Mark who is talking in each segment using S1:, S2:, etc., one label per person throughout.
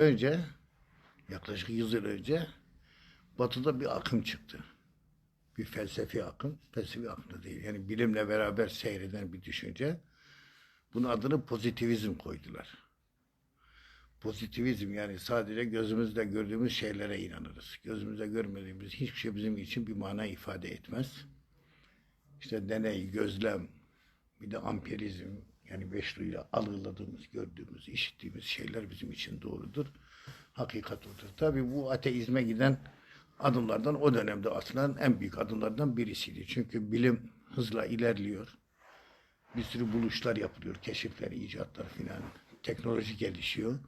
S1: önce yaklaşık 100 yıl önce batıda bir akım çıktı. Bir felsefi akım, felsefi akım da değil. Yani bilimle beraber seyreden bir düşünce. Bunun adını pozitivizm koydular. Pozitivizm yani sadece gözümüzle gördüğümüz şeylere inanırız. Gözümüzle görmediğimiz hiçbir şey bizim için bir mana ifade etmez. İşte deney, gözlem, bir de ampirizm yani beş duyuyla algıladığımız, gördüğümüz, işittiğimiz şeyler bizim için doğrudur. Hakikat odur. Tabii bu ateizme giden adımlardan o dönemde atılan en büyük adımlardan birisiydi. Çünkü bilim hızla ilerliyor. Bir sürü buluşlar yapılıyor, keşifler, icatlar filan. Teknoloji gelişiyor.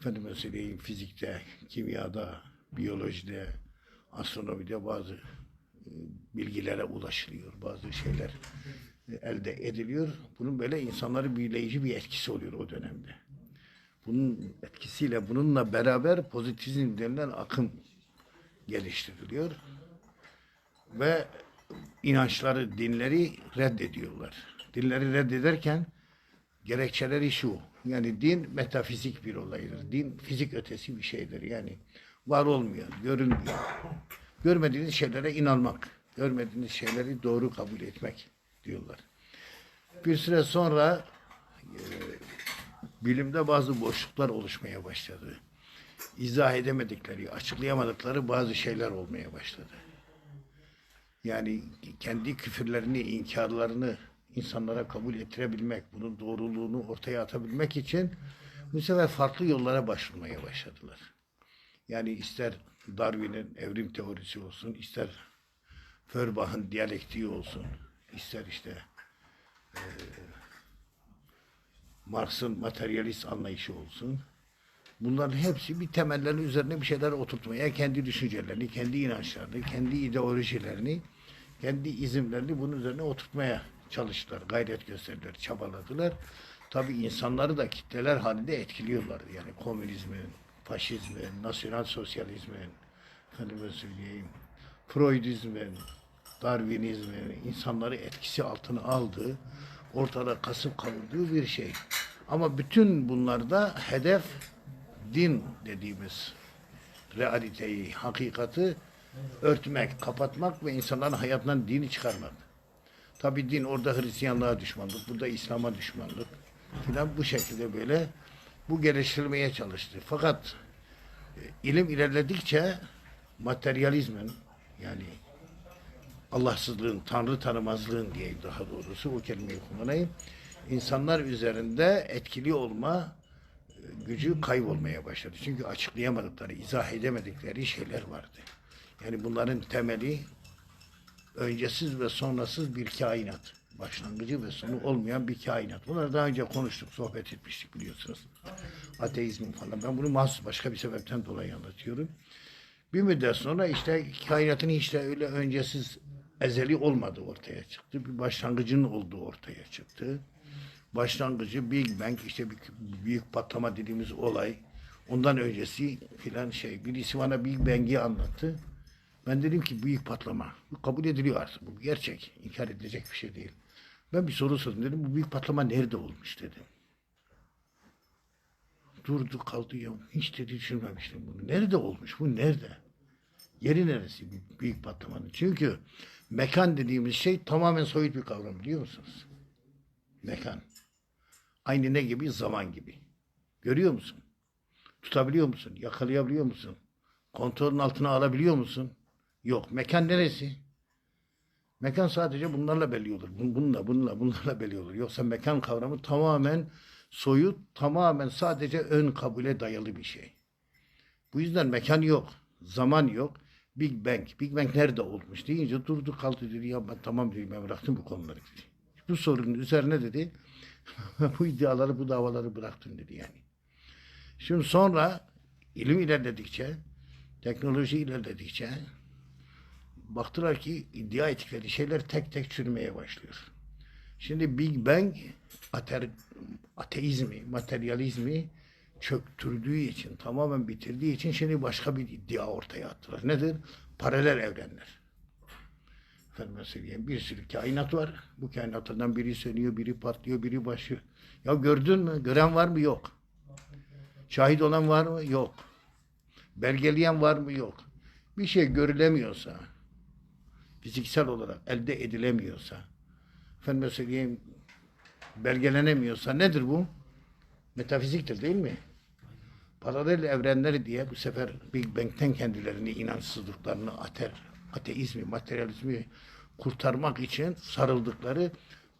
S1: Efendime söyleyeyim fizikte, kimyada, biyolojide, astronomide bazı e, bilgilere ulaşılıyor. Bazı şeyler elde ediliyor. Bunun böyle insanları büyüleyici bir etkisi oluyor o dönemde. Bunun etkisiyle bununla beraber pozitivizm denilen akım geliştiriliyor. Ve inançları, dinleri reddediyorlar. Dinleri reddederken gerekçeleri şu. Yani din metafizik bir olaydır. Din fizik ötesi bir şeydir. Yani var olmuyor, görünmüyor. Görmediğiniz şeylere inanmak, görmediğiniz şeyleri doğru kabul etmek diyorlar. Bir süre sonra e, bilimde bazı boşluklar oluşmaya başladı. İzah edemedikleri, açıklayamadıkları bazı şeyler olmaya başladı. Yani kendi küfürlerini, inkarlarını insanlara kabul ettirebilmek, bunun doğruluğunu ortaya atabilmek için bu sefer farklı yollara başvurmaya başladılar. Yani ister Darwin'in evrim teorisi olsun, ister Feuerbach'ın diyalektiği olsun, ister işte e, Marx'ın materyalist anlayışı olsun. Bunların hepsi bir temellerin üzerine bir şeyler oturtmaya, kendi düşüncelerini, kendi inançlarını, kendi ideolojilerini, kendi izimlerini bunun üzerine oturtmaya çalıştılar, gayret gösterdiler, çabaladılar. Tabii insanları da kitleler halinde etkiliyorlar. Yani komünizmin, faşizmin, nasyonal sosyalizmin, efendime söyleyeyim, Freudizmin, Darwinizmin insanları etkisi altına aldığı, ortada kasıp kavurduğu bir şey. Ama bütün bunlarda hedef din dediğimiz realiteyi, hakikati örtmek, kapatmak ve insanların hayatından dini çıkarmak. Tabi din orada Hristiyanlığa düşmanlık, burada İslam'a düşmanlık filan bu şekilde böyle bu geliştirilmeye çalıştı. Fakat e, ilim ilerledikçe materyalizmin yani Allahsızlığın, Tanrı tanımazlığın diyeyim daha doğrusu o kelimeyi kullanayım. insanlar üzerinde etkili olma e, gücü kaybolmaya başladı. Çünkü açıklayamadıkları, izah edemedikleri şeyler vardı. Yani bunların temeli öncesiz ve sonrasız bir kainat. Başlangıcı ve sonu olmayan bir kainat. Bunları daha önce konuştuk, sohbet etmiştik biliyorsunuz. Ateizmin falan. Ben bunu mahsus başka bir sebepten dolayı anlatıyorum. Bir müddet sonra işte kainatın hiç de öyle öncesiz ezeli olmadığı ortaya çıktı. Bir başlangıcının olduğu ortaya çıktı. Başlangıcı Big Bang işte bir büyük patlama dediğimiz olay. Ondan öncesi filan şey. Birisi bana Big Bang'i anlattı. Ben dedim ki büyük patlama. Bu kabul ediliyor artık. Bu gerçek. İnkar edilecek bir şey değil. Ben bir soru sordum. Dedim bu büyük patlama nerede olmuş dedim. Durdu kaldı ya. Hiç de düşünmemiştim bunu. Nerede olmuş? Bu nerede? Yeri neresi büyük patlamanın? Çünkü mekan dediğimiz şey tamamen soyut bir kavram biliyor musunuz? Mekan. Aynı ne gibi? Zaman gibi. Görüyor musun? Tutabiliyor musun? Yakalayabiliyor musun? Kontrolün altına alabiliyor musun? Yok. Mekan neresi? Mekan sadece bunlarla belli olur. Bun- Bununla, bununla, bunlarla belli olur. Yoksa mekan kavramı tamamen soyut, tamamen sadece ön kabule dayalı bir şey. Bu yüzden mekan yok, zaman yok. Big Bang. Big Bang nerede olmuş deyince durdu kaldı dedi. Ya ben tamam dedi ben bıraktım bu konuları dedi. Bu sorunun üzerine dedi bu iddiaları bu davaları bıraktım dedi yani. Şimdi sonra ilim ilerledikçe, teknoloji ilerledikçe baktılar ki iddia ettikleri şeyler tek tek çürümeye başlıyor. Şimdi Big Bang ater, ateizmi, materyalizmi çöktürdüğü için, tamamen bitirdiği için şimdi başka bir iddia ortaya attılar. Nedir? Paralel evrenler. Efendim söyleyeyim bir sürü kainat var. Bu kainatlardan biri sönüyor, biri patlıyor, biri başlıyor. Ya gördün mü? Gören var mı? Yok. Şahit olan var mı? Yok. Belgeleyen var mı? Yok. Bir şey görülemiyorsa, fiziksel olarak elde edilemiyorsa, efendime söyleyeyim, belgelenemiyorsa nedir bu? Metafiziktir değil mi? Paralel evrenleri diye bu sefer Big Bang'ten kendilerini inançsızlıklarını, ater, ateizmi, materyalizmi kurtarmak için sarıldıkları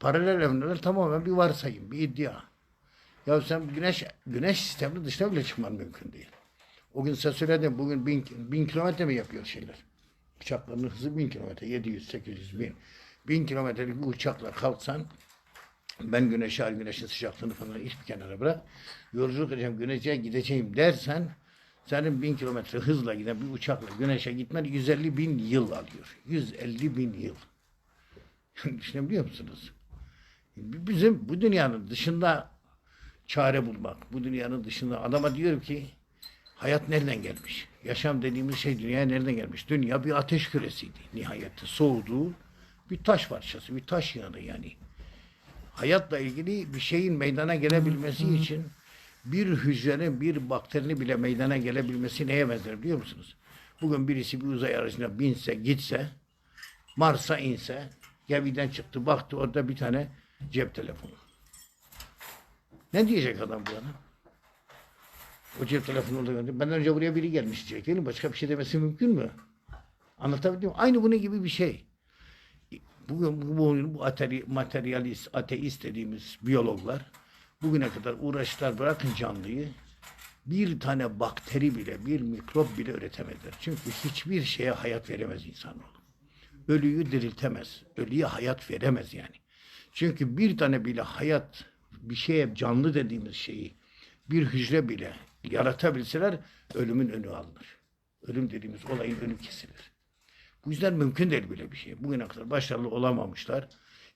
S1: paralel evrenler tamamen bir varsayım, bir iddia. Ya sen güneş güneş sisteminin dışına bile çıkman mümkün değil. O gün sen söyledin bugün bin, bin kilometre mi yapıyor şeyler? Uçakların hızı bin kilometre, 700, 800, bin. Bin kilometrelik uçakla kalksan ben güneşe, güneşin sıcaklığını falan hiçbir kenara bırak. Yolculuk edeceğim, güneşe gideceğim dersen senin bin kilometre hızla giden bir uçakla güneşe gitmen 150 bin yıl alıyor. 150 bin yıl. Düşünebiliyor musunuz? Bizim bu dünyanın dışında çare bulmak, bu dünyanın dışında adama diyorum ki hayat nereden gelmiş? Yaşam dediğimiz şey dünyaya nereden gelmiş? Dünya bir ateş küresiydi nihayette. Soğuduğu bir taş parçası, bir taş yığını yani. Hayatla ilgili bir şeyin meydana gelebilmesi için bir hücrenin, bir bakterinin bile meydana gelebilmesi neye benzer biliyor musunuz? Bugün birisi bir uzay aracına binse, gitse, Mars'a inse, gemiden çıktı, baktı orada bir tane cep telefonu. Ne diyecek adam bu adam? O cep telefonu orada Benden önce buraya biri gelmiş diyecek değil mi? Başka bir şey demesi mümkün mü? Anlatabildim mi? Aynı bunun gibi bir şey. Bugün bu, bu ateri, materyalist, ateist dediğimiz biyologlar bugüne kadar uğraştılar bırakın canlıyı bir tane bakteri bile, bir mikrop bile üretemediler. Çünkü hiçbir şeye hayat veremez insanoğlu. Ölüyü diriltemez. Ölüye hayat veremez yani. Çünkü bir tane bile hayat, bir şeye canlı dediğimiz şeyi bir hücre bile yaratabilseler ölümün önü alınır. Ölüm dediğimiz olayın önü kesilir. Bu yüzden mümkün değil böyle bir şey. Bugüne kadar başarılı olamamışlar.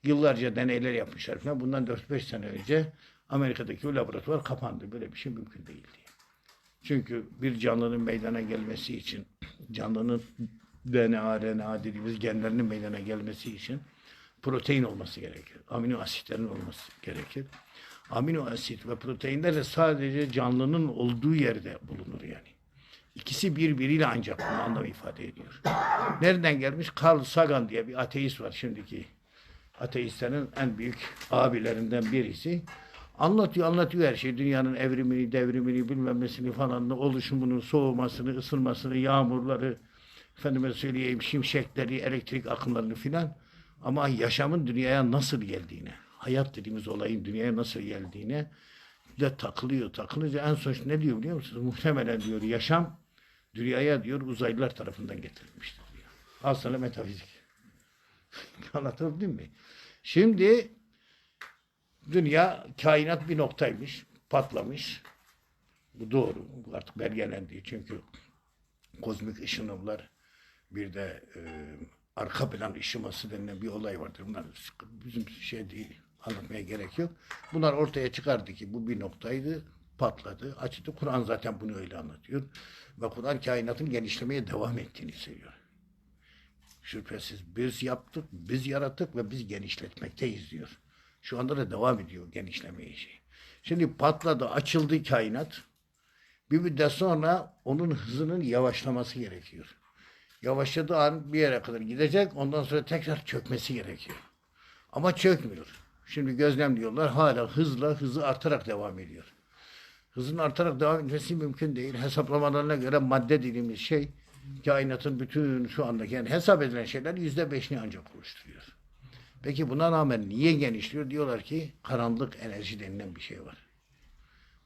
S1: Yıllarca deneyler yapmışlar falan. Bundan 4-5 sene önce Amerika'daki o laboratuvar kapandı. Böyle bir şey mümkün değil diye. Çünkü bir canlının meydana gelmesi için, canlının DNA, RNA dediğimiz genlerinin meydana gelmesi için protein olması gerekir. Amino asitlerin olması gerekir. Amino asit ve proteinler de sadece canlının olduğu yerde bulunur yani. İkisi birbiriyle ancak bunu anlam ifade ediyor. Nereden gelmiş? Carl Sagan diye bir ateist var şimdiki. Ateistlerin en büyük abilerinden birisi. Anlatıyor, anlatıyor her şeyi. Dünyanın evrimini, devrimini, bilmem nesini falan, oluşumunu, soğumasını, ısınmasını, yağmurları, efendime söyleyeyim, şimşekleri, elektrik akımlarını filan. Ama yaşamın dünyaya nasıl geldiğine, hayat dediğimiz olayın dünyaya nasıl geldiğine de takılıyor, takılınca en son ne diyor biliyor musunuz? Muhtemelen diyor yaşam dünyaya diyor uzaylılar tarafından getirilmiştir diyor. Al sana metafizik. Anlatabildim mi? Şimdi dünya kainat bir noktaymış, patlamış. Bu doğru. Bu artık belgelendi. Çünkü kozmik ışınımlar bir de e, arka plan ışıması denilen bir olay vardır. Bunlar bizim şey değil. Anlatmaya gerek yok. Bunlar ortaya çıkardı ki bu bir noktaydı. Patladı, açtı. Kur'an zaten bunu öyle anlatıyor. Ve Kur'an kainatın genişlemeye devam ettiğini söylüyor. Şüphesiz biz yaptık, biz yarattık ve biz genişletmekteyiz diyor. Şu anda da devam ediyor genişleme işi. Şimdi patladı, açıldı kainat. Bir müddet sonra onun hızının yavaşlaması gerekiyor. Yavaşladığı an bir yere kadar gidecek, ondan sonra tekrar çökmesi gerekiyor. Ama çökmüyor. Şimdi gözlemliyorlar, hala hızla, hızı artarak devam ediyor. Hızın artarak devam etmesi mümkün değil. Hesaplamalarına göre madde dediğimiz şey, kainatın bütün şu andaki, yani hesap edilen şeyler yüzde beşini ancak oluşturuyor. Peki buna rağmen niye genişliyor? Diyorlar ki karanlık enerji denilen bir şey var.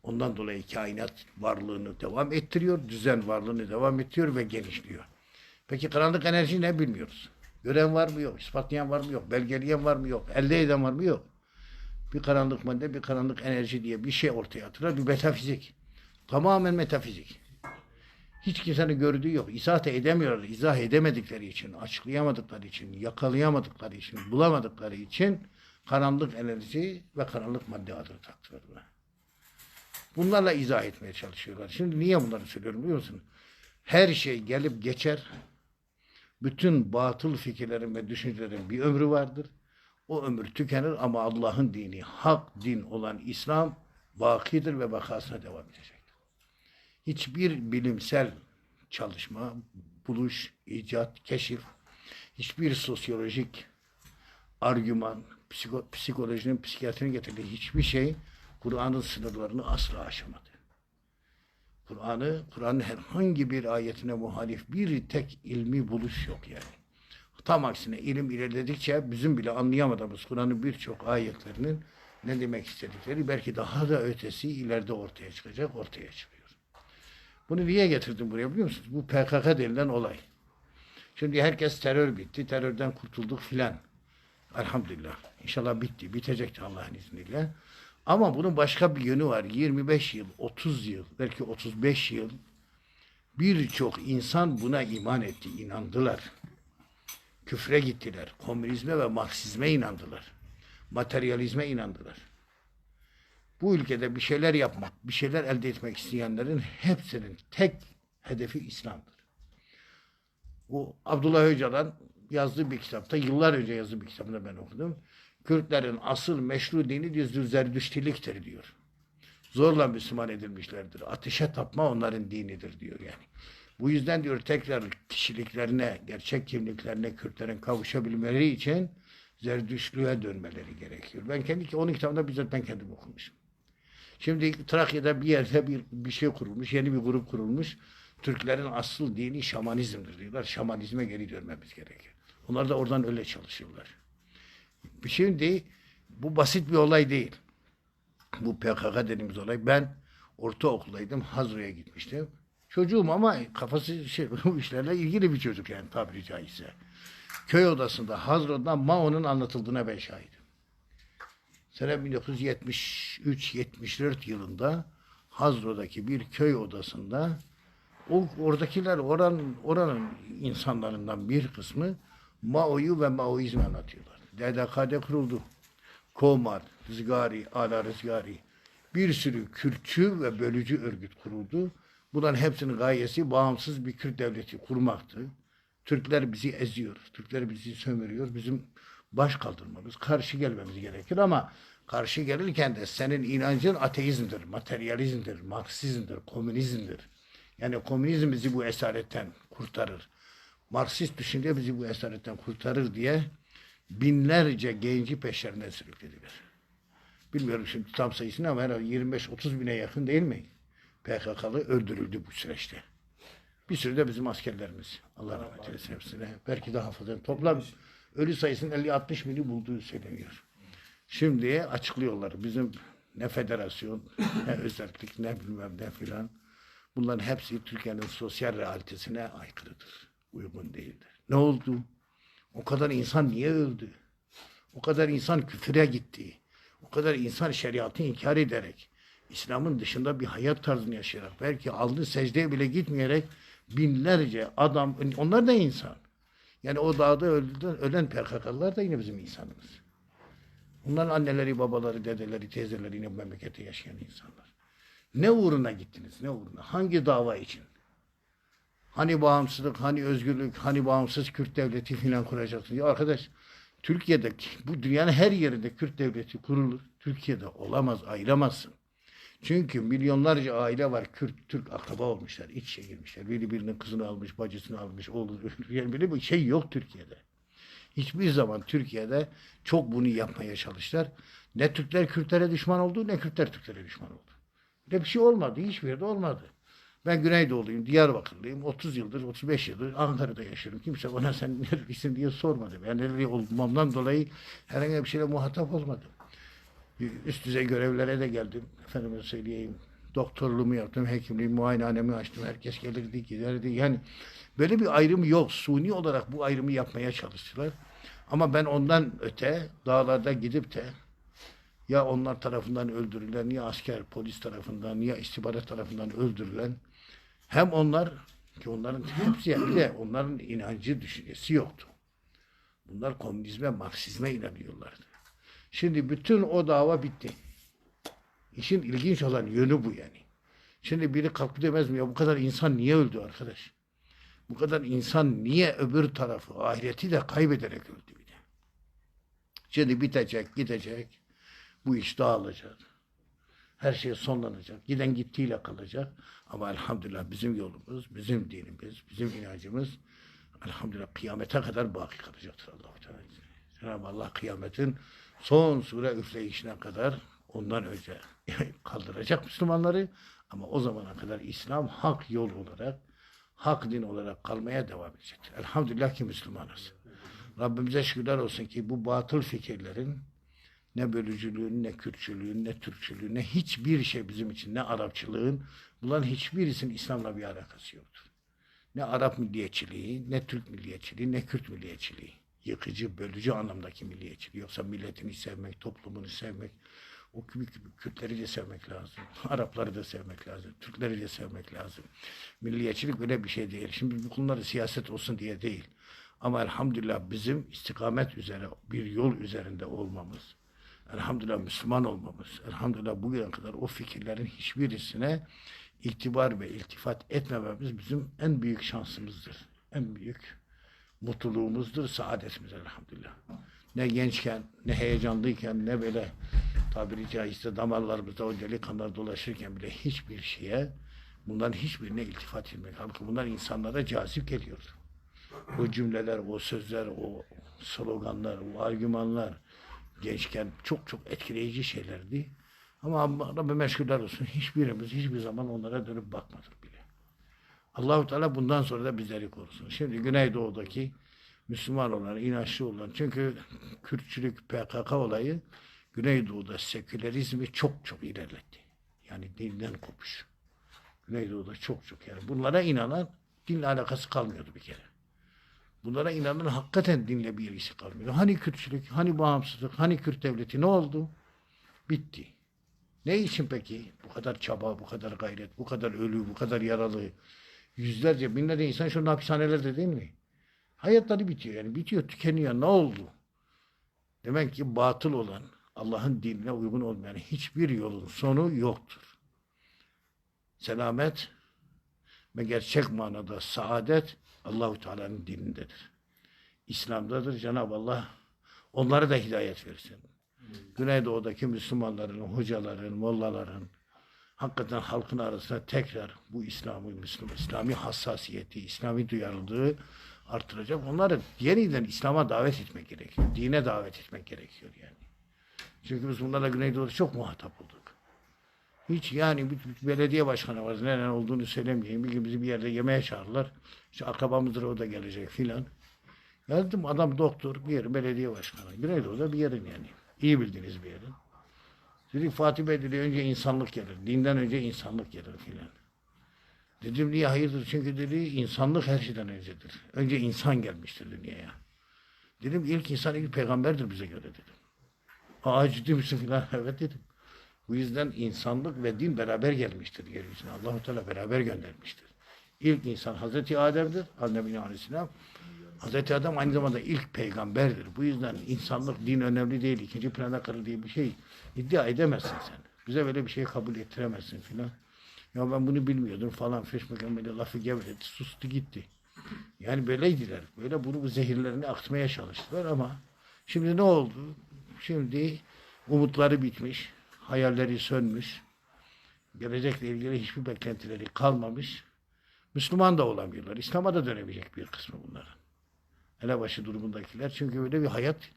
S1: Ondan dolayı kainat varlığını devam ettiriyor, düzen varlığını devam ettiriyor ve genişliyor. Peki karanlık enerji ne bilmiyoruz. Gören var mı yok, ispatlayan var mı yok, belgeleyen var mı yok, elde eden var mı yok. Bir karanlık madde, bir karanlık enerji diye bir şey ortaya atılır. Bir metafizik. Tamamen metafizik. Hiç kimsenin gördüğü yok. İzah edemiyorlar. İzah edemedikleri için, açıklayamadıkları için, yakalayamadıkları için, bulamadıkları için karanlık enerji ve karanlık madde adını taktılar buna. Bunlarla izah etmeye çalışıyorlar. Şimdi niye bunları söylüyorum biliyor musun? Her şey gelip geçer. Bütün batıl fikirlerin ve düşüncelerin bir ömrü vardır. O ömür tükenir ama Allah'ın dini, hak din olan İslam bakidir ve vakasına devam edecektir. Hiçbir bilimsel çalışma, buluş, icat, keşif, hiçbir sosyolojik argüman, psiko- psikolojinin, psikiyatrinin getirdiği hiçbir şey Kur'an'ın sınırlarını asla aşamadı. Kur'an'ı, Kur'an'ın herhangi bir ayetine muhalif bir tek ilmi buluş yok yani. Tam aksine ilim ilerledikçe bizim bile anlayamadığımız Kur'an'ın birçok ayetlerinin ne demek istedikleri belki daha da ötesi ileride ortaya çıkacak, ortaya çıkıyor. Bunu niye getirdim buraya biliyor musunuz? Bu PKK denilen olay. Şimdi herkes terör bitti, terörden kurtulduk filan. Elhamdülillah. İnşallah bitti. Bitecek Allah'ın izniyle. Ama bunun başka bir yönü var. 25 yıl, 30 yıl, belki 35 yıl birçok insan buna iman etti, inandılar. Küfre gittiler. Komünizme ve Marksizme inandılar. Materyalizme inandılar. Bu ülkede bir şeyler yapmak, bir şeyler elde etmek isteyenlerin hepsinin tek hedefi İslam'dır. Bu Abdullah Öcalan yazdığı bir kitapta, yıllar önce yazdığı bir kitabında ben okudum. Kürtlerin asıl meşru dini diyor Zerdüştiliktir diyor. Zorla Müslüman edilmişlerdir. Ateşe tapma onların dinidir diyor yani. Bu yüzden diyor tekrar kişiliklerine, gerçek kimliklerine Kürtlerin kavuşabilmeleri için Zerdüştlüğe dönmeleri gerekiyor. Ben kendi onun kitabında bizzat ben kendim okumuşum. Şimdi Trakya'da bir yerde bir, bir şey kurulmuş, yeni bir grup kurulmuş. Türklerin asıl dini şamanizmdir diyorlar. Şamanizme geri dönmemiz gerekiyor. Onlar da oradan öyle çalışıyorlar. Şimdi bu basit bir olay değil. Bu PKK dediğimiz olay. Ben ortaokuldaydım. Hazro'ya gitmiştim. Çocuğum ama kafası şey, bu işlerle ilgili bir çocuk yani tabiri caizse. Köy odasında Hazro'da Mao'nun anlatıldığına ben şahidim. Sene 1973-74 yılında Hazro'daki bir köy odasında o oradakiler oran, oranın insanlarından bir kısmı Mao'yu ve Maoizmi anlatıyorlar. DDK'de kuruldu. Komar, Rızgari, Ala Rızgari bir sürü Kürtçü ve bölücü örgüt kuruldu. Bunların hepsinin gayesi bağımsız bir Kürt devleti kurmaktı. Türkler bizi eziyor, Türkler bizi sömürüyor. Bizim baş kaldırmamız, karşı gelmemiz gerekir ama karşı gelirken de senin inancın ateizmdir, materyalizmdir, Marksizmdir, komünizmdir. Yani komünizm bizi bu esaretten kurtarır. Marksist düşünce bizi bu esaretten kurtarır diye binlerce genci peşlerinden sürüklediler. Bilmiyorum şimdi tam sayısını ama herhalde 25-30 bine yakın değil mi? PKK'lı öldürüldü bu süreçte. Bir sürü de bizim askerlerimiz. Allah rahmet eylesin hepsine. Belki daha fazla. Toplam ölü sayısının 50-60 bini bulduğu söyleniyor. Şimdi açıklıyorlar. Bizim ne federasyon, ne özellik, ne bilmem ne filan. Bunların hepsi Türkiye'nin sosyal realitesine aykırıdır. Uygun değildir. Ne oldu? O kadar insan niye öldü? O kadar insan küfüre gitti. O kadar insan şeriatı inkar ederek, İslam'ın dışında bir hayat tarzını yaşayarak, belki aldığı secdeye bile gitmeyerek binlerce adam, onlar da insan. Yani o dağda öldüren, ölen PKK'lılar da yine bizim insanımız. Onların anneleri, babaları, dedeleri, teyzeleri yine bu memlekette yaşayan insanlar. Ne uğruna gittiniz? Ne uğruna? Hangi dava için? Hani bağımsızlık, hani özgürlük, hani bağımsız Kürt devleti filan kuracaksınız. Ya arkadaş, Türkiye'de, bu dünyanın her yerinde Kürt devleti kurulur. Türkiye'de olamaz, ayıramazsın. Çünkü milyonlarca aile var Kürt, Türk akraba olmuşlar, iç içe. Biri birinin kızını almış, bacısını almış, oğlu, yani böyle bir şey yok Türkiye'de. Hiçbir zaman Türkiye'de çok bunu yapmaya çalıştılar. Ne Türkler Kürtlere düşman oldu, ne Kürtler Türklere düşman oldu. Böyle bir şey olmadı, hiçbir yerde olmadı. Ben Güneydoğuluyum, Diyarbakırlıyım. 30 yıldır, 35 yıldır Ankara'da yaşıyorum. Kimse bana sen nerelisin diye sormadı. Ben nereli olmamdan dolayı herhangi bir şeyle muhatap olmadım. Üst düzey görevlere de geldim. Efendime söyleyeyim. Doktorluğumu yaptım, hekimliğimi, muayenehanemi açtım. Herkes gelirdi, giderdi. Yani böyle bir ayrım yok. Suni olarak bu ayrımı yapmaya çalıştılar. Ama ben ondan öte dağlarda gidip de ya onlar tarafından öldürülen, ya asker, polis tarafından, ya istihbarat tarafından öldürülen hem onlar ki onların hepsi bir de onların inancı, düşüncesi yoktu. Bunlar komünizme, Marksizme inanıyorlardı. Şimdi bütün o dava bitti. İşin ilginç olan yönü bu yani. Şimdi biri kalkıp demez mi ya bu kadar insan niye öldü arkadaş? Bu kadar insan niye öbür tarafı, ahireti de kaybederek öldü bir de? Şimdi bitecek, gidecek. Bu iş dağılacak. Her şey sonlanacak. Giden gittiğiyle kalacak. Ama elhamdülillah bizim yolumuz, bizim dinimiz, bizim inancımız elhamdülillah kıyamete kadar baki kalacaktır Allah-u Teala. Cenab-ı Allah kıyametin son sure üfleyişine kadar ondan önce kaldıracak Müslümanları ama o zamana kadar İslam hak yol olarak hak din olarak kalmaya devam edecektir. Elhamdülillah ki Müslümanız. Rabbimize şükürler olsun ki bu batıl fikirlerin ne bölücülüğün, ne Kürtçülüğün, ne Türkçülüğün, ne hiçbir şey bizim için, ne Arapçılığın, bunların hiçbirisinin İslam'la bir alakası yoktur. Ne Arap milliyetçiliği, ne Türk milliyetçiliği, ne Kürt milliyetçiliği. Yıkıcı, bölücü anlamdaki milliyetçiliği. Yoksa milletini sevmek, toplumunu sevmek, o Kürtleri de sevmek lazım. Arapları da sevmek lazım. Türkleri de sevmek lazım. Milliyetçilik böyle bir şey değil. Şimdi bu konuları siyaset olsun diye değil. Ama elhamdülillah bizim istikamet üzere, bir yol üzerinde olmamız, elhamdülillah Müslüman olmamız, elhamdülillah bugüne kadar o fikirlerin hiçbirisine itibar ve iltifat etmememiz bizim en büyük şansımızdır. En büyük mutluluğumuzdur, saadetimiz elhamdülillah. Ne gençken, ne heyecanlıyken, ne böyle tabiri caizse damarlarımızda o delikanlar dolaşırken bile hiçbir şeye, bunların hiçbirine iltifat etmek. Halbuki bunlar insanlara cazip geliyordu. O cümleler, o sözler, o sloganlar, o argümanlar gençken çok çok etkileyici şeylerdi. Ama Rabbime şükürler olsun hiçbirimiz hiçbir zaman onlara dönüp bakmadık. Allahu Teala bundan sonra da bizleri korusun. Şimdi Güneydoğu'daki Müslüman olan, inançlı olan çünkü Kürtçülük, PKK olayı Güneydoğu'da sekülerizmi çok çok ilerletti. Yani dinden kopuş. Güneydoğu'da çok çok yani. Bunlara inanan dinle alakası kalmıyordu bir kere. Bunlara inanan hakikaten dinle bir ilgisi kalmıyordu. Hani Kürtçülük, hani bağımsızlık, hani Kürt devleti ne oldu? Bitti. Ne için peki? Bu kadar çaba, bu kadar gayret, bu kadar ölü, bu kadar yaralı. Yüzlerce, binlerce insan şu anda hapishanelerde değil mi? Hayatları bitiyor yani. Bitiyor, tükeniyor. Ne oldu? Demek ki batıl olan, Allah'ın dinine uygun olmayan hiçbir yolun sonu yoktur. Selamet ve gerçek manada saadet Allahu Teala'nın dinindedir. İslam'dadır. Cenab-ı Allah onlara da hidayet versin. Güneydoğu'daki Müslümanların, hocaların, mollaların hakikaten halkın arasında tekrar bu İslam'ı, Müslüman, İslami hassasiyeti, İslami duyarlılığı artıracak. Onları yeniden İslam'a davet etmek gerekiyor. Dine davet etmek gerekiyor yani. Çünkü biz bunlarla Güneydoğu'da çok muhatap olduk. Hiç yani bir, bir belediye başkanı var. Neren olduğunu söylemeyeyim. Bir gün bizi bir yerde yemeğe çağırdılar. İşte akrabamızdır o da gelecek filan. Yazdım adam doktor bir yerin belediye başkanı. Güneydoğu'da bir yerin yani. İyi bildiğiniz bir yerin. Dedik Fatih Bey dedi önce insanlık gelir. Dinden önce insanlık gelir filan. Dedim niye hayırdır? Çünkü dedi insanlık her şeyden öncedir. Önce insan gelmiştir dünyaya. Dedim ilk insan ilk peygamberdir bize göre dedim. Aa ciddi misin filan? Evet dedim. Bu yüzden insanlık ve din beraber gelmiştir yeryüzüne. Allah-u Teala beraber göndermiştir. İlk insan Hazreti Adem'dir. Adem Aleyhisselam. Hazreti Adem aynı zamanda ilk peygamberdir. Bu yüzden insanlık, din önemli değil. ikinci plana diye bir şey iddia edemezsin sen. Bize böyle bir şey kabul ettiremezsin filan. Ya ben bunu bilmiyordum falan. Feşmekan böyle lafı gevredi. Sustu gitti. Yani böyleydiler. Böyle bunu bu zehirlerini aktmaya çalıştılar ama şimdi ne oldu? Şimdi umutları bitmiş. Hayalleri sönmüş. Gelecekle ilgili hiçbir beklentileri kalmamış. Müslüman da olamıyorlar. İslam'a da dönemeyecek bir kısmı bunların. Elebaşı durumundakiler. Çünkü öyle bir hayat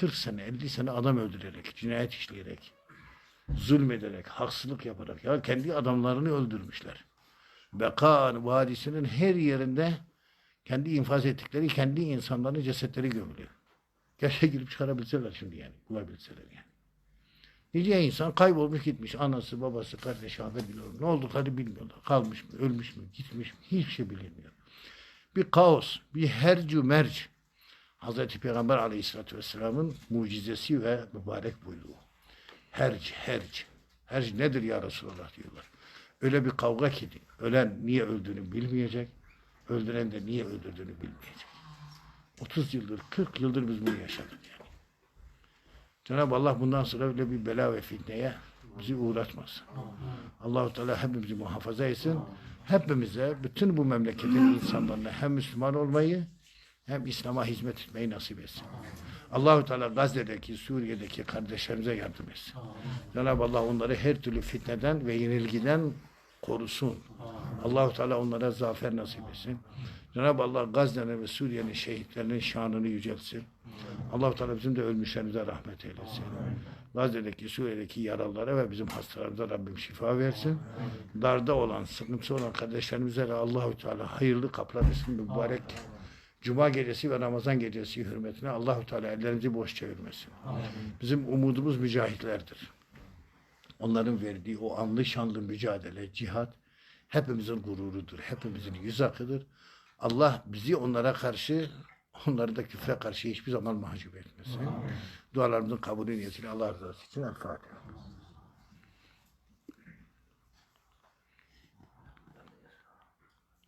S1: 40 sene, 50 sene adam öldürerek, cinayet işleyerek, zulmederek, haksızlık yaparak ya kendi adamlarını öldürmüşler. Bekan Vadisi'nin her yerinde kendi infaz ettikleri kendi insanların cesetleri gömülüyor. Gerçe girip çıkarabilseler şimdi yani. Bulabilseler yani. Nice insan kaybolmuş gitmiş. Anası, babası, kardeşi haber biliyor. Ne olduklarını bilmiyorlar. Kalmış mı, ölmüş mü, gitmiş mi? Hiçbir şey bilinmiyor. Bir kaos, bir hercü merc. Hazreti Peygamber aleyhissalatü vesselamın mucizesi ve mübarek buyruğu. Herc, herc. Herc nedir ya Resulallah diyorlar. Öyle bir kavga ki ölen niye öldüğünü bilmeyecek. Öldüren de niye öldürdüğünü bilmeyecek. 30 yıldır, 40 yıldır biz bunu yaşadık yani. Cenab-ı Allah bundan sonra öyle bir bela ve fitneye bizi uğratmasın. Allahu Teala hepimizi muhafaza etsin. Hepimize, bütün bu memleketin insanlarına hem Müslüman olmayı hem İslam'a hizmet etmeyi nasip etsin. Allahu Teala Gazze'deki, Suriye'deki kardeşlerimize yardım etsin. Cenab-ı Allah onları her türlü fitneden ve yenilgiden korusun. Allahu Teala onlara zafer nasip etsin. Cenab-ı Allah Gazze'nin ve Suriye'nin şehitlerinin şanını yüceltsin. Allahu Teala bizim de ölmüşlerimize rahmet eylesin. Gazze'deki, Suriye'deki yaralılara ve bizim hastalarımıza Rabbim şifa versin. Darda olan, sıkıntısı olan kardeşlerimize de Allahu Teala hayırlı kapılar etsin. Mübarek Cuma gecesi ve Ramazan gecesi hürmetine Allahu Teala ellerinizi boş çevirmesin. Bizim umudumuz mücahitlerdir. Onların verdiği o anlı şanlı mücadele, cihat hepimizin gururudur. Hepimizin yüz akıdır. Allah bizi onlara karşı, onları da küfre karşı hiçbir zaman mahcup etmesin. Dualarımızın kabulü niyetiyle Allah razı olsun. El Fatiha.